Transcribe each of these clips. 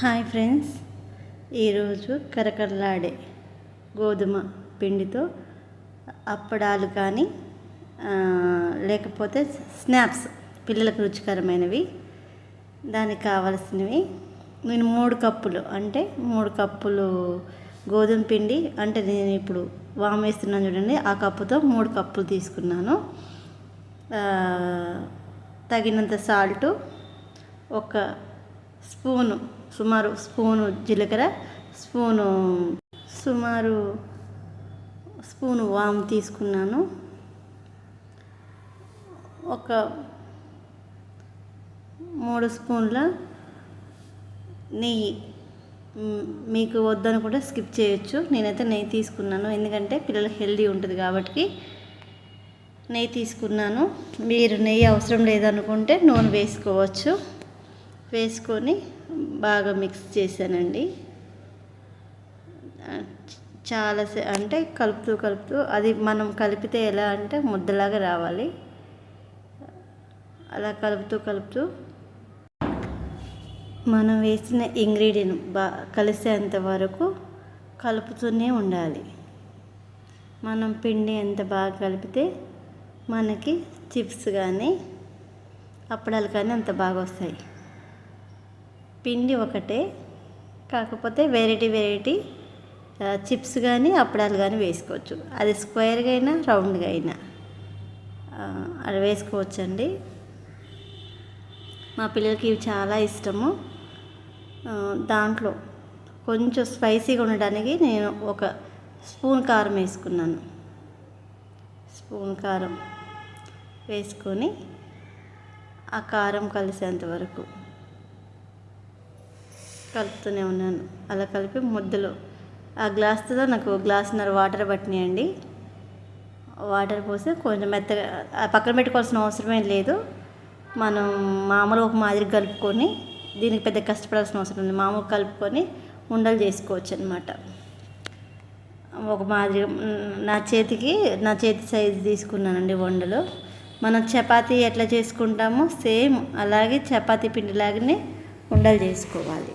Hi friends. ఈరోజు కరకరలాడే గోధుమ పిండితో అప్పడాలు కానీ లేకపోతే స్నాప్స్ పిల్లలకు రుచికరమైనవి దానికి కావాల్సినవి. నేను మూడు కప్పులు అంటే మూడు కప్పులు గోధుమ పిండి అంటే నేను ఇప్పుడు వామ్ వేస్తున్నాను చూడండి ఆ కప్పుతో మూడు కప్పులు తీసుకున్నాను. తగినంత సాల్టు ఒక స్పూను సుమారు స్పూను జీలకర్ర స్పూను సుమారు స్పూను వాము తీసుకున్నాను. ఒక మూడు స్పూన్ల నెయ్యి. మీకు వద్దనుకుంటే స్కిప్ చేయొచ్చు. నేనైతే నెయ్యి తీసుకున్నాను. ఎందుకంటే పిల్లలు హెల్దీ ఉంటుంది కాబట్టి నెయ్యి తీసుకున్నాను. మీరు నెయ్యి అవసరం లేదనుకుంటే నూనె వేసుకోవచ్చు. వేసుకొని బాగా మిక్స్ చేశానండి. చాలా సే అంటే కలుపుతూ కలుపుతూ అది మనం కలిపితే ఎలా అంటే ముద్దలాగా రావాలి. అలా కలుపుతూ కలుపుతూ మనం వేసిన ఇంగ్రీడియంట్ బా కలిసేంత వరకు కలుపుతూనే ఉండాలి. మనం పిండి ఎంత బాగా కలిపితే మనకి చిప్స్ కానీ అప్పడాలు కానీ అంత బాగా వస్తాయి. పిండి ఒకటే కాకపోతే వెరైటీ వెరైటీ చిప్స్ కానీ అప్పడాలు కానీ వేసుకోవచ్చు. అది స్క్వేర్గా అయినా రౌండ్గా అయినా. అది వేసుకోవచ్చండి. మా పిల్లలకి ఇవి చాలా ఇష్టము. దాంట్లో కొంచెం స్పైసీగా ఉండడానికి నేను ఒక స్పూన్ కారం వేసుకున్నాను. స్పూన్ కారం వేసుకొని ఆ కారం కలిసేంత వరకు కలుపుతూనే ఉన్నాను. అలా కలిపి ముద్దలో. ఆ గ్లాస్తో నాకు గ్లాస్న్నర వాటర్ పట్టినాయండి. వాటర్ పోసి కొంచెం మెత్తగా పక్కన పెట్టుకోవాల్సిన అవసరమే లేదు. మనం మామూలు ఒక మాదిరి కలుపుకొని దీనికి పెద్ద కష్టపడాల్సిన అవసరం ఉంది మామూలు కలుపుకొని ఉండలు చేసుకోవచ్చు అనమాట ఒక మాదిరి నా చేతికి నా చేతి సైజు తీసుకున్నానండి వండలు. మనం చపాతీ ఎట్లా చేసుకుంటామో సేమ్ అలాగే చపాతీ పిండిలాగానే ఉండలు చేసుకోవాలి.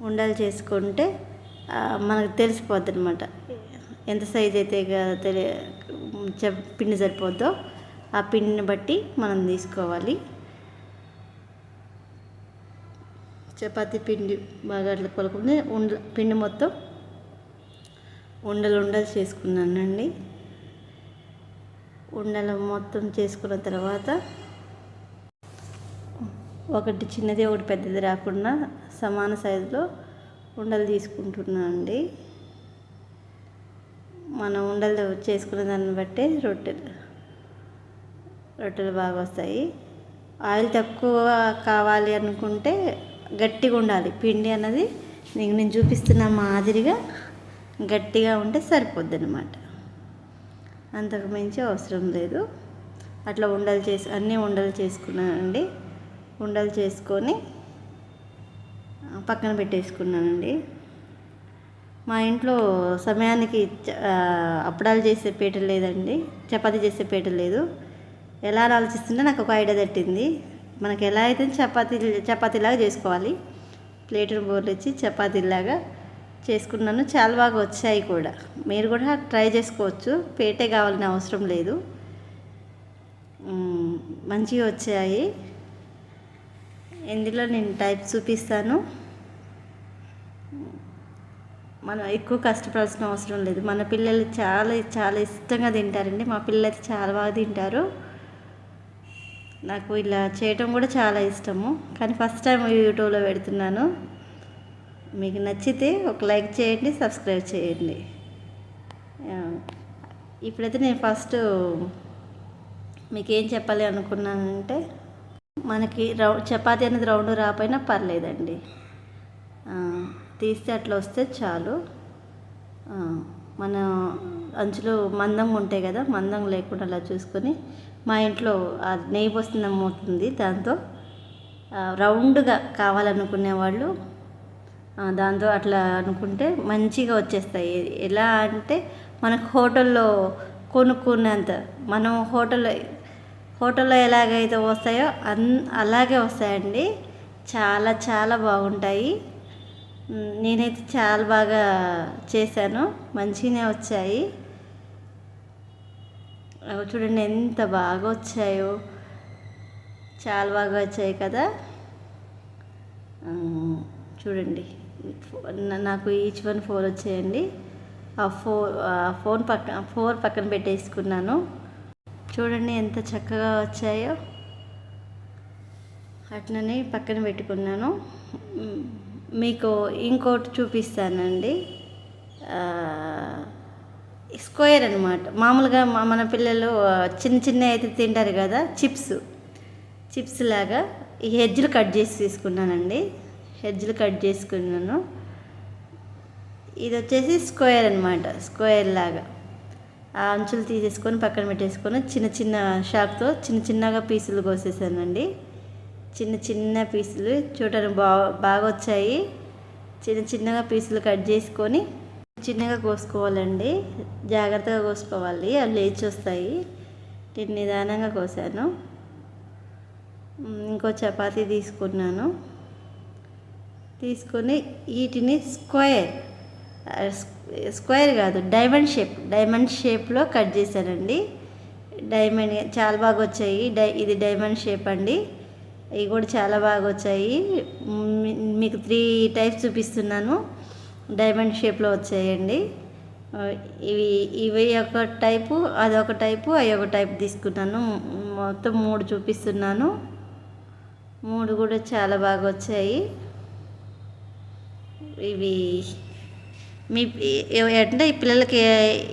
ఉండలు చేసుకుంటే మనకు తెలిసిపోద్ది అనమాట ఎంత సైజ్ అయితే గా- తెలి పిండి సరిపోద్దో ఆ పిండిని బట్టి మనం తీసుకోవాలి. చపాతి పిండి బాగా అట్లా కొలుకుని ఉండ పిండి మొత్తం ఉండలు ఉండలు చేసుకున్నానండి. ఉండలు మొత్తం చేసుకున్న తర్వాత ఒకటి చిన్నది ఒకటి పెద్దది రాకుండా సమాన సైజులో ఉండలు తీసుకుంటున్నాను అండి. మనం ఉండలు చేసుకునే దాన్ని బట్టే రొట్టెలు రొట్టెలు బాగా వస్తాయి. ఆయిల్ తక్కువ కావాలి అనుకుంటే గట్టిగా ఉండాలి. పిండి అన్నది నేను నేను చూపిస్తున్న మాదిరిగా గట్టిగా ఉంటే సరిపోద్ది అనమాట అంతకు మించి అవసరం లేదు. అట్లా ఉండలు చేసి అన్నీ ఉండలు చేసుకున్నానండి ఉండలు చేసుకొని పక్కన పెట్టేసుకున్నానండి. మా ఇంట్లో సమయానికి అప్పడాలు చేసే పీట లేదండి. చపాతి చేసే పీట లేదు. ఎలా ఆలోచిస్తుంటే నాకు ఒక ఐడియా తట్టింది మనకు ఎలా అయితే చపాతీ చపాతీలాగా చేసుకోవాలి. ప్లేటును బోర్లిచ్చి చపాతీలాగా చేసుకున్నాను. చాలా బాగా వచ్చాయి కూడా. మీరు కూడా ట్రై చేసుకోవచ్చు. పేటే కావాలని అవసరం లేదు. మంచిగా వచ్చాయి. ఇందులో నేను టైప్ చూపిస్తాను? మనం ఎక్కువ కష్టపడాల్సిన అవసరం లేదు. మన పిల్లలు చాలా చాలా ఇష్టంగా తింటారండి. మా పిల్లలు అయితే చాలా బాగా తింటారు. నాకు ఇలా చేయటం కూడా చాలా ఇష్టము. కానీ ఫస్ట్ టైం యూట్యూబ్లో పెడుతున్నాను. మీకు నచ్చితే ఒక లైక్ చేయండి సబ్స్క్రైబ్ చేయండి. ఇప్పుడైతే నేను ఫస్ట్ మీకు ఏం చెప్పాలి అనుకున్నానంటే మనకి రౌ చపాతీ అనేది రౌండ్ రాపోయినా పర్లేదండి. తీస్తే అట్లా వస్తే చాలు. మన అంచులు మందంగా ఉంటాయి కదా మందం లేకుండా అలా చూసుకొని మా ఇంట్లో ఆ నెయ్యి పోస్తుంది అవుతుంది దాంతో. రౌండ్గా కావాలనుకునే వాళ్ళు దాంతో అట్లా అనుకుంటే మంచిగా వచ్చేస్తాయి. ఎలా అంటే మనకు హోటల్లో కొనుక్కున్నంత మనం హోటల్లో హోటల్లో ఎలాగైతే వస్తాయో అన్ అలాగే వస్తాయండి. చాలా చాలా బాగుంటాయి. నేనైతే చాలా బాగా చేశాను. మంచిగానే వచ్చాయి. అవి చూడండి ఎంత బాగా వచ్చాయో. చాలా బాగా వచ్చాయి కదా. చూడండి. నాకు ఈచ్ వన్ ఫోర్ వచ్చాయండి. ఆ ఫోర్ ఆ ఫోన్ పక్క ఫోర్ పక్కన పెట్టేసుకున్నాను. చూడండి ఎంత చక్కగా వచ్చాయో. అట్లనే పక్కన పెట్టుకున్నాను. మీకు ఇంకోటి చూపిస్తానండి. స్క్వేర్ అనమాట మామూలుగా మా- మన పిల్లలు చిన్న చిన్న అయితే తింటారు కదా చిప్స్. చిప్స్ లాగా ఈ హెజ్జులు కట్ చేసి తీసుకున్నానండి. హెజ్జులు కట్ చేసుకున్నాను. ఇది వచ్చేసి స్క్వేర్ అనమాట స్క్వేర్ లాగా. ఆ అంచులు తీసేసుకొని పక్కన పెట్టేసుకొని చిన్న చిన్న షాప్తో చిన్న చిన్నగా పీసులు కోసేసానండి. చిన్న చిన్న పీసులు చూడడానికి బా బాగా వచ్చాయి. చిన్న చిన్నగా పీసులు కట్ చేసుకొని చిన్నగా కోసుకోవాలండి. జాగ్రత్తగా కోసుకోవాలి. అవి లేచి వస్తాయి. నేను నిదానంగా కోసాను. ఇంకో చపాతీ తీసుకున్నాను. తీసుకొని వీటిని స్క్వేర్ స్క్వేర్ కాదు డైమండ్ షేప్ డైమండ్ షేప్లో కట్ చేశానండి. డైమండ్ చాలా బాగా వచ్చాయి. డై ఇది డైమండ్ షేప్ అండి. ఇవి కూడా చాలా బాగా వచ్చాయి. మీకు త్రీ టైప్స్ చూపిస్తున్నాను. డైమండ్ షేప్లో వచ్చాయండి. ఇవి ఇవి ఒక టైపు అదొక టైపు అవి ఒక టైపు తీసుకున్నాను. మొత్తం మూడు చూపిస్తున్నాను. మూడు కూడా చాలా బాగా వచ్చాయి. ఇవి మీ అంటే ఈ పిల్లలకి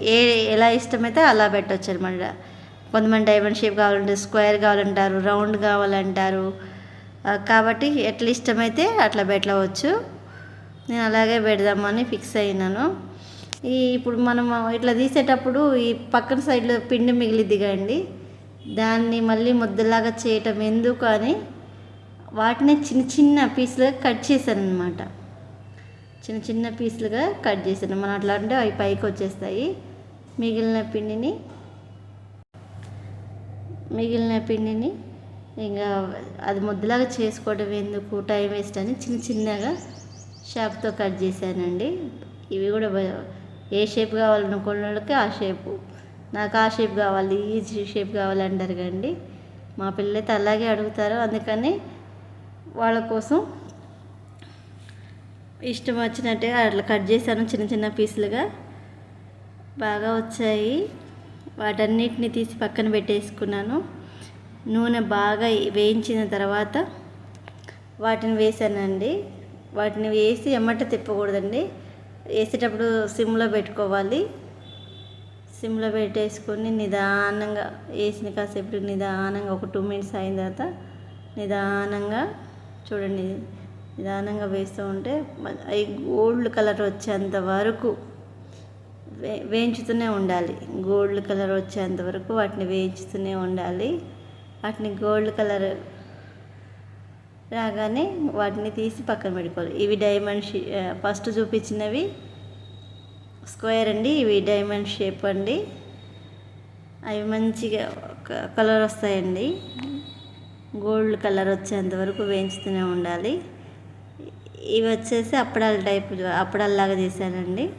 ఏ- ఎలా ఇష్టమైతే అలా పెట్టవచ్చు అనమాట కొంతమంది డైమండ్ షేప్ కావాలంటే స్క్వేర్ కావాలంటారు రౌండ్ కావాలంటారు. కాబట్టి ఎట్లా ఇష్టమైతే అట్లా పెట్టవచ్చు. నేను అలాగే పెడదామని ఫిక్స్ అయినాను. ఈ ఇప్పుడు మనం ఇట్లా తీసేటప్పుడు ఈ పక్కన సైడ్లో పిండి మిగిలిద్ది కండి దాన్ని మళ్ళీ ముద్దలాగా చేయటం ఎందుకు అని వాటిని చిన్న చిన్న పీసులుగా కట్ చేశాను అనమాట చిన్న చిన్న పీసులుగా కట్ చేసాను మనం అట్లా అంటే అవి పైకి వచ్చేస్తాయి. మిగిలిన పిండిని మిగిలిన పిండిని ఇంకా అది ముద్దలాగా చేసుకోవడం ఎందుకు? టైం వేస్ట్ అని చిన్న చిన్నగా షాప్తో కట్ చేశానండి. ఇవి కూడా ఏ షేప్ కావాలనుకున్న వాళ్ళకి ఆ షేపు. నాకు ఆ షేప్ కావాలి ఈ షేప్ కావాలి అంటారు కండి మా పిల్లలైతే అలాగే అడుగుతారు. అందుకని వాళ్ళ కోసం ఇష్టం వచ్చినట్టుగా అట్లా కట్ చేశాను చిన్న చిన్న పీసులుగా. బాగా వచ్చాయి. వాటన్నిటిని తీసి పక్కన పెట్టేసుకున్నాను. నూనె బాగా వేయించిన తర్వాత వాటిని వేసానండి. వాటిని వేసి ఎమ్మట తిప్పకూడదండి. వేసేటప్పుడు సిమ్లో పెట్టుకోవాలి. సిమ్లో పెట్టేసుకొని నిదానంగా వేసిన కాసేపు నిదానంగా ఒక టూ మినిట్స్ అయిన తర్వాత నిదానంగా చూడండి. నిదానంగా వేస్తూ ఉంటే అవి గోల్డ్ కలర్ వచ్చేంత వరకు వే వేయించుతూనే ఉండాలి. గోల్డ్ కలర్ వచ్చేంత వరకు వాటిని వేయించుతూనే ఉండాలి. వాటిని గోల్డ్ కలర్ రాగానే వాటిని తీసి పక్కన పెట్టుకోవాలి. ఇవి డైమండ్ షే ఫస్ట్ చూపించినవి స్క్వేర్ అండి. ఇవి డైమండ్ షేప్ అండి. అవి మంచిగా కలర్ వస్తాయండి. గోల్డ్ కలర్ వచ్చేంత వరకు వేయించుతూనే ఉండాలి. ఇవి వచ్చేసి అప్పడాల టైప్ అప్పడాల్లాగా చేశానండి.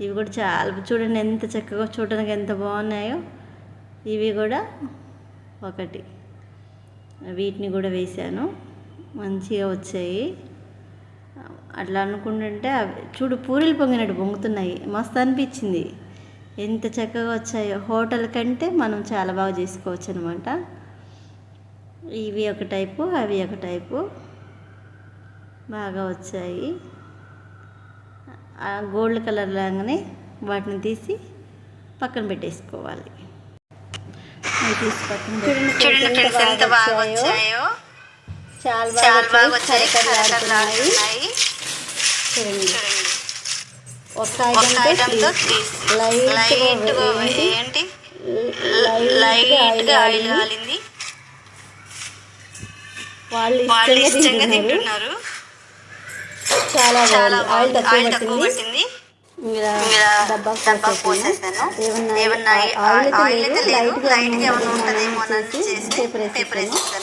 ఇవి కూడా చాలా చూడండి ఎంత చక్కగా చూడడానికి ఎంత బాగున్నాయో. ఇవి కూడా ఒకటి. వీటిని కూడా వేశాను. మంచిగా వచ్చాయి. అట్లా అనుకుంటుంటే అవి చూడు పూరీలు పొంగినట్టు పొంగుతున్నాయి. మస్తు అనిపించింది. ఎంత చక్కగా వచ్చాయో. హోటల్ కంటే మనం చాలా బాగా చేసుకోవచ్చు అనమాట ఇవి ఒక టైపు అవి ఒక టైపు. బాగా వచ్చాయి. గోల్డ్ కలర్ లాగానే వాటిని తీసి పక్కన పెట్టేసుకోవాలి. తీసి పక్కన చూడండి ఎంత బాగా వచ్చాయో. చాలా చాలా బాగా బాగా వచ్చాయి. చూడండి. ఒక ఐటమ్తో త్రీ లైట్గా ఏంటి? ఆయిల్ కాలింది. వాళ్ళు ఇష్టంగా తింటున్నారు. చాలా చాలా బాగుంది. ఆయిల్ తక్కువ పట్టింది. ఇలా డబ్బా పోసేసాను. ఏమన్నా ఆయిల్ అయితే లేదు. లైట్గా ఏమన్నా ఉంటుందేమో అని అని